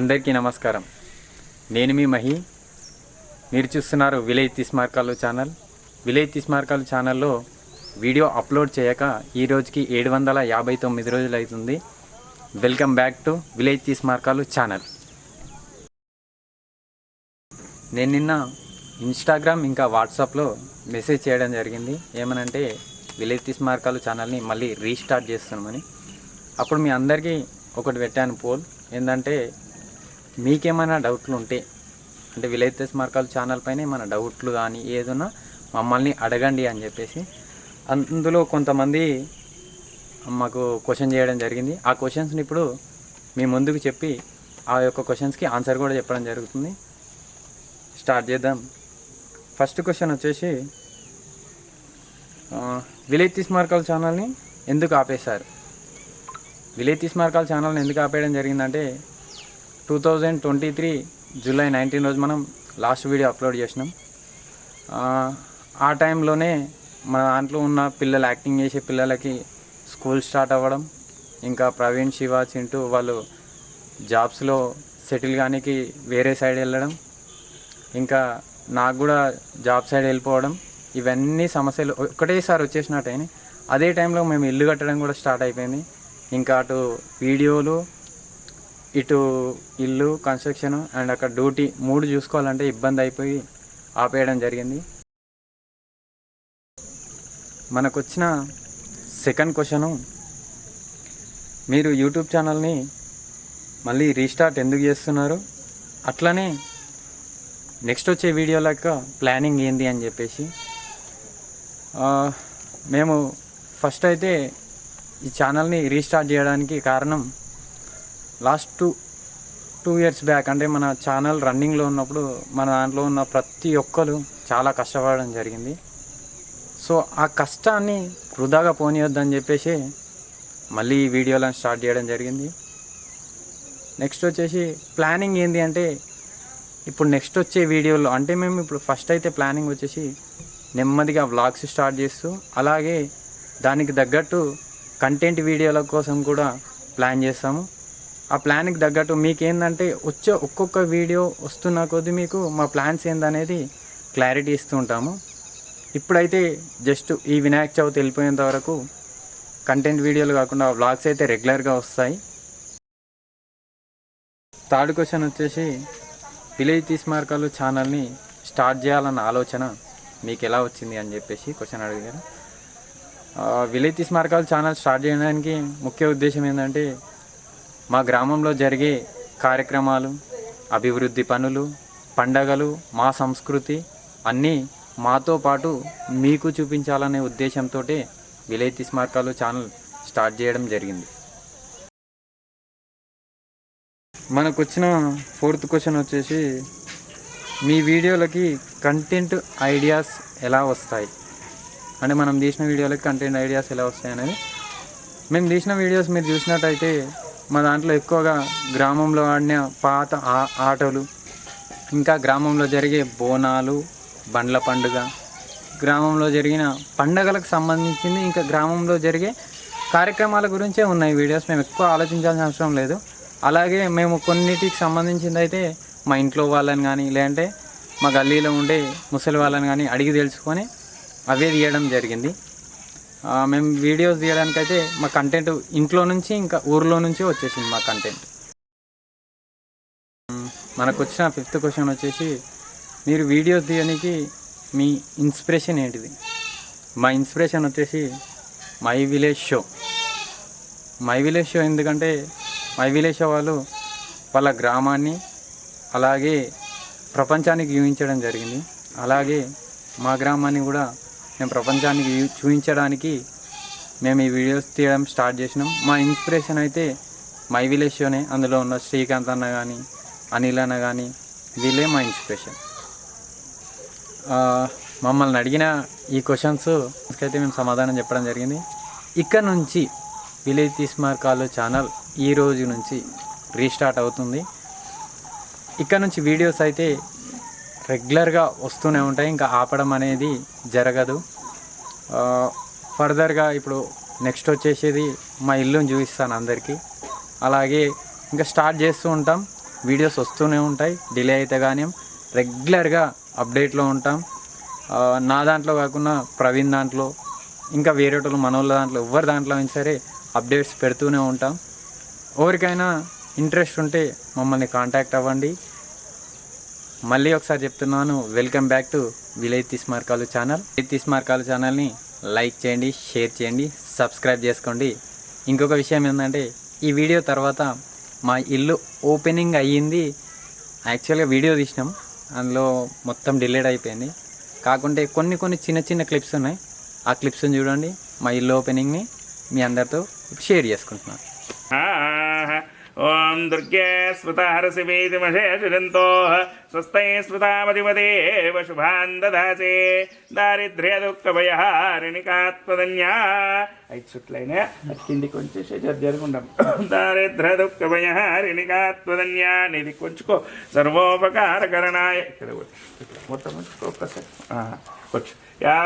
అందరికీ నమస్కారం. నేను మీ మహి. మీరు చూస్తున్నారు విలేజ్ తిస్మార్కాలు ఛానల్. విలేజ్ తిస్మార్కాలు ఛానల్లో వీడియో అప్లోడ్ చేయక ఈ రోజుకి ఏడు వందల యాభై తొమ్మిది రోజులు అవుతుంది. వెల్కమ్ బ్యాక్ టు విలేజ్ తిస్మార్కాలు ఛానల్. నేను నిన్న ఇన్స్టాగ్రామ్ ఇంకా వాట్సాప్లో మెసేజ్ చేయడం జరిగింది. ఏమనంటే విలేజ్ తిస్మార్కాలు ఛానల్ని మళ్ళీ రీస్టార్ట్ చేస్తున్నామని. అప్పుడు మీ అందరికీ ఒకటి పెట్టాను పోల్. ఏంటంటే మీకేమైనా డౌట్లు ఉంటే అంటే విలేజ్ మార్కాలు ఛానల్ పైన ఏమైనా డౌట్లు కానీ ఏదైనా మమ్మల్ని అడగండి అని చెప్పేసి అందులో కొంతమంది మాకు క్వశ్చన్ చేయడం జరిగింది. ఆ క్వశ్చన్స్ని ఇప్పుడు మీ ముందుకు చెప్పి ఆ యొక్క క్వశ్చన్స్కి ఆన్సర్ కూడా చెప్పడం జరుగుతుంది. స్టార్ట్ చేద్దాం. ఫస్ట్ క్వశ్చన్ వచ్చేసి ఆ, విలేజ్ ఛానల్ని ఎందుకు ఆపేశారు? విలేజ్ తీసుమార్కాల ఛానల్ని ఎందుకు ఆపేయడం జరిగిందంటే two thousand twenty three July nineteen రోజు మనం లాస్ట్ వీడియో అప్లోడ్ చేసినాం. ఆ, టైంలోనే మన దాంట్లో ఉన్న పిల్లలు యాక్టింగ్ చేసే పిల్లలకి స్కూల్ స్టార్ట్ అవ్వడం ఇంకా ప్రవీణ్ శివ చింటూ వాళ్ళు జాబ్స్లో సెటిల్ కానీకి వేరే సైడ్ వెళ్ళడం ఇంకా నాకు కూడా జాబ్ సైడ్ వెళ్ళిపోవడం ఇవన్నీ సమస్యలు ఒకటేసారి వచ్చేసినట్టయినాయి అదే టైంలో మేము ఇల్లు కట్టడం కూడా స్టార్ట్ అయిపోయింది. ఇంకా అటు వీడియోలు ఇటు ఇల్లు కన్స్ట్రక్షన్ అండ్ అక్కడ డ్యూటీ మూడు చూసుకోవాలంటే ఇబ్బంది అయిపోయి ఆపేయడం జరిగింది. మనకు వచ్చిన సెకండ్ క్వశ్చను మీరు యూట్యూబ్ ఛానల్ని మళ్ళీ రీస్టార్ట్ ఎందుకు చేస్తున్నారు? అట్లనే నెక్స్ట్ వచ్చే వీడియో లెక్క ప్లానింగ్ ఏంది అని చెప్పేసి. మేము ఫస్ట్ అయితే ఈ ఛానల్ని రీస్టార్ట్ చేయడానికి కారణం last two two years back అంటే మన ఛానల్ రన్నింగ్లో ఉన్నప్పుడు మన దాంట్లో ఉన్న ప్రతి ఒక్కరు చాలా కష్టపడడం జరిగింది. సో ఆ కష్టాన్ని వృధాగా పోనీయొద్దని చెప్పేసి మళ్ళీ ఈ వీడియోలను స్టార్ట్ చేయడం జరిగింది. నెక్స్ట్ వచ్చేసి ప్లానింగ్ ఏంటి అంటే ఇప్పుడు నెక్స్ట్ వచ్చే వీడియోలో అంటే మేము ఇప్పుడు ఫస్ట్ అయితే ప్లానింగ్ వచ్చేసి నెమ్మదిగా వ్లాగ్స్ స్టార్ట్ చేస్తూ అలాగే దానికి తగ్గట్టు కంటెంట్ వీడియోల కోసం కూడా ప్లాన్ చేస్తాము. ఆ ప్లాన్కి తగ్గట్టు మీకు ఏంటంటే వచ్చే ఒక్కొక్క వీడియో వస్తున్న కొద్దీ మీకు మా ప్లాన్స్ ఏందనేది క్లారిటీ ఇస్తూ ఉంటాము ఇప్పుడైతే జస్ట్ ఈ వినాయక చవితి వెళ్ళిపోయేంత వరకు కంటెంట్ వీడియోలు కాకుండా వ్లాగ్స్ అయితే రెగ్యులర్గా వస్తాయి. థర్డ్ క్వశ్చన్ వచ్చేసి విలేజ్ తీసుమార్కాలు ఛానల్ని స్టార్ట్ చేయాలన్న ఆలోచన మీకు ఎలా వచ్చింది అని చెప్పేసి క్వశ్చన్ అడిగారు. విలేజ్ తీసుమార్కాలు ఛానల్ స్టార్ట్ చేయడానికి ముఖ్య ఉద్దేశం ఏంటంటే మా గ్రామంలో జరిగే కార్యక్రమాలు అభివృద్ధి పనులు పండగలు మా సంస్కృతి అన్నీ మాతో పాటు మీకు చూపించాలనే ఉద్దేశంతో విలేజ్ స్మారకాలు ఛానల్ స్టార్ట్ చేయడం జరిగింది. మనకు వచ్చిన ఫోర్త్ క్వశ్చన్ వచ్చేసి మీ వీడియోలకి కంటెంట్ ఐడియాస్ ఎలా వస్తాయి? అంటే మనం తీసిన వీడియోలకి కంటెంట్ ఐడియాస్ ఎలా వస్తాయి అనేది. మేము తీసిన వీడియోస్ మీరు చూసినట్టయితే మా దాంట్లో ఎక్కువగా గ్రామంలో ఆడిన పాత ఆ- ఆటలు ఇంకా గ్రామంలో జరిగే బోనాలు బండ్ల పండుగ గ్రామంలో జరిగిన పండగలకు సంబంధించింది ఇంకా గ్రామంలో జరిగే కార్యక్రమాల గురించే ఉన్నాయి వీడియోస్. మేము ఎక్కువ ఆలోచించాల్సిన అవసరం లేదు. అలాగే మేము కొన్నిటికి సంబంధించింది అయితే మా ఇంట్లో వాళ్ళని కానీ లేదంటే మా గల్లీలో ఉండే ముసలి వాళ్ళని కానీ అడిగి తెలుసుకొని అవే తీయడం జరిగింది. మేము వీడియోస్ తీయడానికైతే మా కంటెంట్ ఇంట్లో నుంచి ఇంకా ఊర్లో నుంచి వచ్చేసింది మా కంటెంట్ మనకు వచ్చిన ఫిఫ్త్ క్వశ్చన్ వచ్చేసి మీరు వీడియోస్ తీయడానికి మీ ఇన్స్పిరేషన్ ఏంటిది? మా ఇన్స్పిరేషన్ వచ్చేసి my village show my village show ఎందుకంటే మై విలేజ్ షో వాళ్ళు వాళ్ళ గ్రామాన్ని అలాగే ప్రపంచానికి చూపించడం జరిగింది. అలాగే మా గ్రామాన్ని కూడా మేము ప్రపంచానికి చూపించడానికి మేము ఈ వీడియోస్ తీయడం స్టార్ట్ చేసినాం. మా ఇన్స్పిరేషన్ అయితే మై విలేజ్ షోనే. అందులో ఉన్న శ్రీకాంత్ అన్న కానీ అనిల్ అన్న కానీ వీళ్ళే మా ఇన్స్పిరేషన్. మమ్మల్ని అడిగిన ఈ క్వశ్చన్స్ అయితే మేము సమాధానం చెప్పడం జరిగింది. ఇక్కడ నుంచి విలేజ్ తీసుమార్కాలు ఛానల్ ఈ రోజు నుంచి రీస్టార్ట్ అవుతుంది. ఇక్కడ నుంచి వీడియోస్ అయితే రెగ్యులర్గా వస్తూనే ఉంటాయి. ఇంకా ఆపడం అనేది జరగదు. ఫర్దర్గా ఇప్పుడు నెక్స్ట్ వచ్చేసేది మా ఇల్లుని చూపిస్తాను అందరికీ. అలాగే ఇంకా స్టార్ట్ చేస్తూ ఉంటాం. వీడియోస్ వస్తూనే ఉంటాయి. డిలే అయితే కానీ రెగ్యులర్గా అప్డేట్లో ఉంటాం. నా దాంట్లో కాకుండా ప్రవీణ్ దాంట్లో ఇంకా వేరే వాళ్ళు మనోళ్ళ దాంట్లో ఎవరి దాంట్లో అయినా సరే అప్డేట్స్ పెడుతూనే ఉంటాం. ఎవరికైనా ఇంట్రెస్ట్ ఉంటే మమ్మల్ని కాంటాక్ట్ అవ్వండి. మళ్ళీ ఒకసారి చెప్తున్నాను వెల్కమ్ బ్యాక్ టు విలేజ్ తిస్మార్కాలు ఛానల్ విలేజ్ తిస్మార్కాలు ఛానల్ని లైక్ చేయండి షేర్ చేయండి సబ్స్క్రైబ్ చేసుకోండి. ఇంకొక విషయం ఏంటంటే ఈ వీడియో తర్వాత మా ఇల్లు ఓపెనింగ్ అయ్యింది. యాక్చువల్గా వీడియో తీసినాం. అందులో మొత్తం డిలేట్ అయిపోయింది. కాకుంటే కొన్ని కొన్ని చిన్న చిన్న క్లిప్స్ ఉన్నాయి. ఆ క్లిప్స్ని చూడండి మా ఇల్లు ఓపెనింగ్ని మీ అందరితో షేర్ చేసుకుంటున్నాను. ఓం దుర్గే స్మృత హరసి వేదిమశేషిరంతో స్వస్థై స్మృతామధిపదేవ శుభాన్ దదాసే దారిద్ర్య దుఃఖ ఐదు చుట్లైనా అది కిందికి వచ్చేసి జరుగుండం దారిద్ర్య దుఃఖ నిధి కొంచుకో సర్వోపకారకరణాయ ఇక్కడ ఇక్కడ మొత్తం ఒక్కసారి कुछ या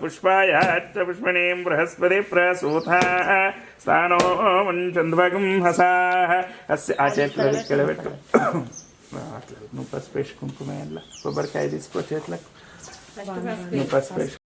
पुष्पायात्र पुष्पणीं बृहस्पति प्रसूथा स्थानो मञ्चन्द्वगं हसाः अस्य ಆಚೆಟ್ಲಬೇಕು ನುಪ್ಪಸ್ಪೇಶ್